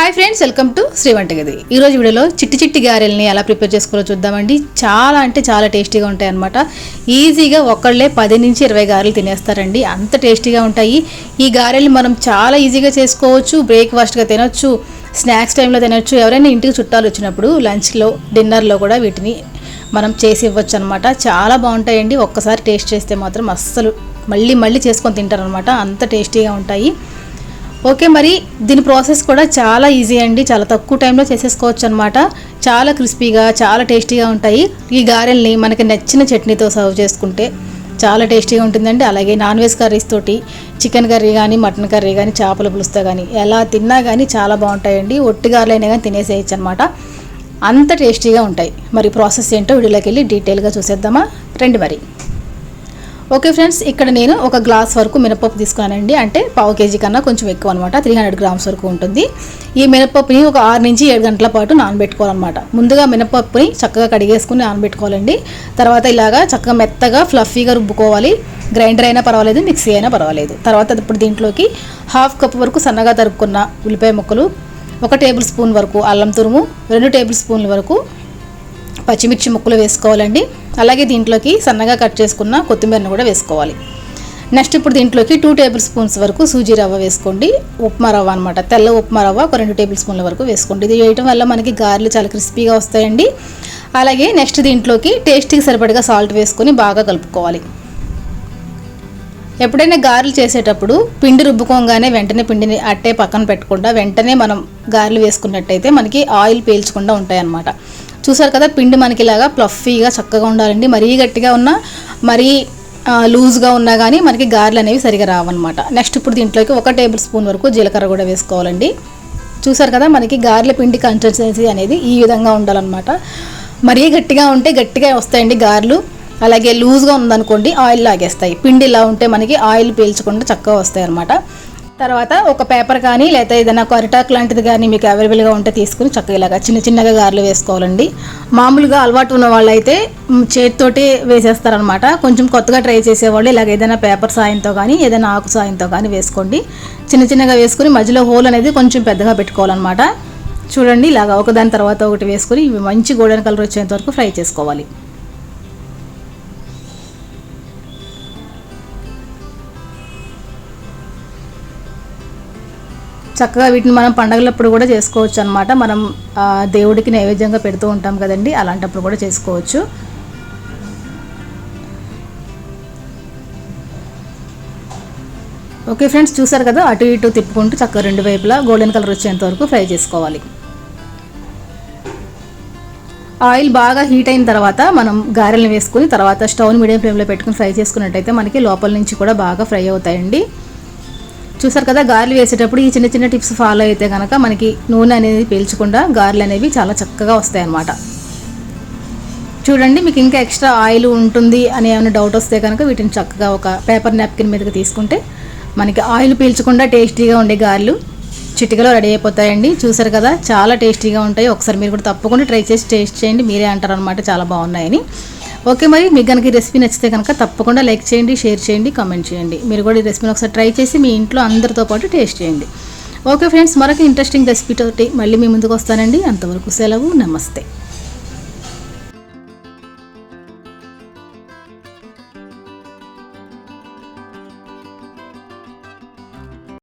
Hi friends welcome to Sri Vantagadi ఈరోజు వీడియోలో చిట్టి చిట్టి గారెల్ని ఎలా ప్రిపేర్ చేసుకోవాలో చూద్దామండి. చాలా అంటే చాలా టేస్టీగా ఉంటాయి అనమాట ఈజీగా ఒక్కళ్ళే పది నుంచి ఇరవై గారెలు తినేస్తారండి. అంత టేస్టీగా ఉంటాయి. ఈ గారెలు మనం చాలా ఈజీగా చేసుకోవచ్చు. బ్రేక్ఫాస్ట్గా తినొచ్చు. స్నాక్స్ టైంలో తినొచ్చు. ఎవరైనా ఇంటికి చుట్టాలు వచ్చినప్పుడు లంచ్లో డిన్నర్లో కూడా వీటిని మనం చేసి ఇవ్వచ్చు అనమాట చాలా బాగుంటాయండి. ఒక్కసారి టేస్ట్ చేస్తే మాత్రం అస్సలు మళ్ళీ మళ్ళీ చేసుకొని తింటారనమాట అంత టేస్టీగా ఉంటాయి. ఓకే మరి దీని ప్రాసెస్ కూడా చాలా ఈజీ అండి. చాలా తక్కువ టైంలో చేసేసుకోవచ్చు అనమాట చాలా క్రిస్పీగా చాలా టేస్టీగా ఉంటాయి. ఈ గారెల్ని మనకి నచ్చిన చట్నీతో సర్వ్ చేసుకుంటే చాలా టేస్టీగా ఉంటుందండి. అలాగే నాన్ వెజ్ కర్రీస్ తోటి చికెన్ కర్రీ కానీ మటన్ కర్రీ కానీ చేపల పులుస్తా కానీ ఎలా తిన్నా కానీ చాలా బాగుంటాయండి. ఒట్టి గారెలైనా కానీ తినేసేయచ్చు అనమాట అంత టేస్టీగా ఉంటాయి. మరి ప్రాసెస్ ఏంటో వీడియోలోకి వెళ్ళి డీటెయిల్గా చూసేద్దామా? రండి మరి. ఓకే ఫ్రెండ్స్ ఇక్కడ నేను ఒక గ్లాస్ వరకు మినపప్పు తీసుకున్నానండి. అంటే పావు కేజీ కన్నా కొంచెం ఎక్కువ అనమాట త్రీ హండ్రెడ్ గ్రామ్స్ వరకు ఉంటుంది. ఈ మినపప్పుని ఒక ఆరు నుంచి ఏడు గంటల పాటు నానబెట్టుకోవాలన్నమాట. ముందుగా మినపప్పుని చక్కగా కడిగేసుకుని నానబెట్టుకోవాలండి. తర్వాత ఇలాగా చక్కగా మెత్తగా ఫ్లఫీగా రుబ్బుకోవాలి. గ్రైండర్ అయినా పర్వాలేదు మిక్సీ అయినా పర్వాలేదు. తర్వాత ఇప్పుడు దీంట్లోకి హాఫ్ కప్ వరకు సన్నగా తరుక్కున్న ఉల్లిపాయ ముక్కలు ఒక టేబుల్ స్పూన్ వరకు అల్లం తురుము రెండు టేబుల్ స్పూన్ల వరకు పచ్చిమిర్చి ముక్కలు వేసుకోవాలండి. అలాగే దీంట్లోకి సన్నగా కట్ చేసుకున్న కొత్తిమీరను కూడా వేసుకోవాలి. నెక్స్ట్ ఇప్పుడు దీంట్లోకి టూ టేబుల్ స్పూన్స్ వరకు సూజీ రవ్వ వేసుకోండి. ఉప్మా రవ్వ అనమాట తెల్ల ఉప్మా రవ్వ ఒక రెండు టేబుల్ స్పూన్ల వరకు వేసుకోండి. ఇది వేయటం వల్ల మనకి గారెలు చాలా క్రిస్పీగా వస్తాయండి. అలాగే నెక్స్ట్ దీంట్లోకి టేస్ట్కి సరిపడగా సాల్ట్ వేసుకొని బాగా కలుపుకోవాలి. ఎప్పుడైనా గారెలు చేసేటప్పుడు పిండి రుబ్బుకోగానే వెంటనే పిండిని అట్టే పక్కన పెట్టకుండా వెంటనే మనం గారెలు వేసుకున్నట్టయితే మనకి ఆయిల్ పీల్చకుండా ఉంటాయి అన్నమాట చూసారు కదా పిండి మనకి ఇలాగా ప్లఫీగా చక్కగా ఉండాలండి. మరీ గట్టిగా ఉన్నా మరీ లూజ్గా ఉన్నా కానీ మనకి గారెలు అనేవి సరిగా రావన్నమాట. నెక్స్ట్ ఇప్పుడు దీంట్లోకి ఒక టేబుల్ స్పూన్ వరకు జీలకర్ర కూడా వేసుకోవాలండి. చూసారు కదా మనకి గారెల పిండి కన్సిస్టెన్సీ అనేది ఈ విధంగా ఉండాలన్నమాట. మరీ గట్టిగా ఉంటే గట్టిగా వస్తాయండి గారెలు. అలాగే లూజ్గా ఉందనుకోండి ఆయిల్ లాగేస్తాయి. పిండి ఇలా ఉంటే మనకి ఆయిల్ పీల్చకుండా చక్కగా వస్తాయి అన్నమాట తర్వాత ఒక పేపర్ కానీ లేదా ఏదైనా కొరటాక్ లాంటిది కానీ మీకు అవైలబుల్గా ఉంటే తీసుకుని చక్కగా ఇలాగా చిన్న చిన్నగా గారెలు వేసుకోవాలండి. మామూలుగా అలవాటు ఉన్న వాళ్ళు అయితే చేతితోటి వేసేస్తారనమాట కొంచెం కొత్తగా ట్రై చేసేవాళ్ళు ఇలాగ ఏదైనా పేపర్ సాయంతో కానీ ఏదైనా ఆకు సాయంతో కానీ వేసుకోండి. చిన్న చిన్నగా వేసుకుని మధ్యలో హోల్ అనేది కొంచెం పెద్దగా పెట్టుకోవాలన్నమాట. చూడండి ఇలాగ ఒకదాని తర్వాత ఒకటి వేసుకుని ఇవి మంచి గోల్డెన్ కలర్ వచ్చేంత వరకు ఫ్రై చేసుకోవాలి. చక్కగా వీటిని మనం పండగలప్పుడు కూడా చేసుకోవచ్చు అనమాట మనం దేవుడికి నైవేద్యంగా పెడుతూ ఉంటాం కదండి. అలాంటప్పుడు కూడా చేసుకోవచ్చు. ఓకే ఫ్రెండ్స్ చూసారు కదా? అటు ఇటు తిప్పుకుంటూ చక్కగా రెండు వైపులా గోల్డెన్ కలర్ వచ్చేంత వరకు ఫ్రై చేసుకోవాలి. ఆయిల్ బాగా హీట్ అయిన తర్వాత మనం గారెలను వేసుకుని తర్వాత స్టవ్ని మీడియం ఫ్లేమ్లో పెట్టుకుని ఫ్రై చేసుకున్నట్టయితే మనకి లోపల నుంచి కూడా బాగా ఫ్రై అవుతాయండి. చూసారు కదా గారెలు వేసేటప్పుడు ఈ చిన్న చిన్న టిప్స్ ఫాలో అయితే కనుక మనకి నూనె అనేది పీల్చకుండా గారెలు అనేవి చాలా చక్కగా వస్తాయి అన్నమాట చూడండి మీకు ఇంకా ఎక్స్ట్రా ఆయిల్ ఉంటుంది అని ఏమైనా డౌట్ వస్తే కనుక వీటిని చక్కగా ఒక పేపర్ నాప్కిన్ మీదకి తీసుకుంటే మనకి ఆయిల్ పీల్చకుండా టేస్టీగా ఉండే గారెలు చిటికలో రెడీ అయిపోతాయండి. చూసారు కదా చాలా టేస్టీగా ఉంటాయి. ఒకసారి మీరు కూడా తప్పకుండా ట్రై చేసి టేస్ట్ చేయండి. మీరే అంటారు అనమాట చాలా బాగున్నాయని. ఓకే మరి మీకు కనుక ఈ రెసిపీ నచ్చితే కనుక తప్పకుండా లైక్ చేయండి షేర్ చేయండి కామెంట్ చేయండి. మీరు కూడా ఈ రెసిపీని ఒకసారి ట్రై చేసి మీ ఇంట్లో అందరితో పాటు టేస్ట్ చేయండి. ఓకే ఫ్రెండ్స్ మరొక ఇంట్రెస్టింగ్ రెసిపీ తోటి మళ్ళీ మీ ముందుకు వస్తానండి. అంతవరకు సెలవు నమస్తే.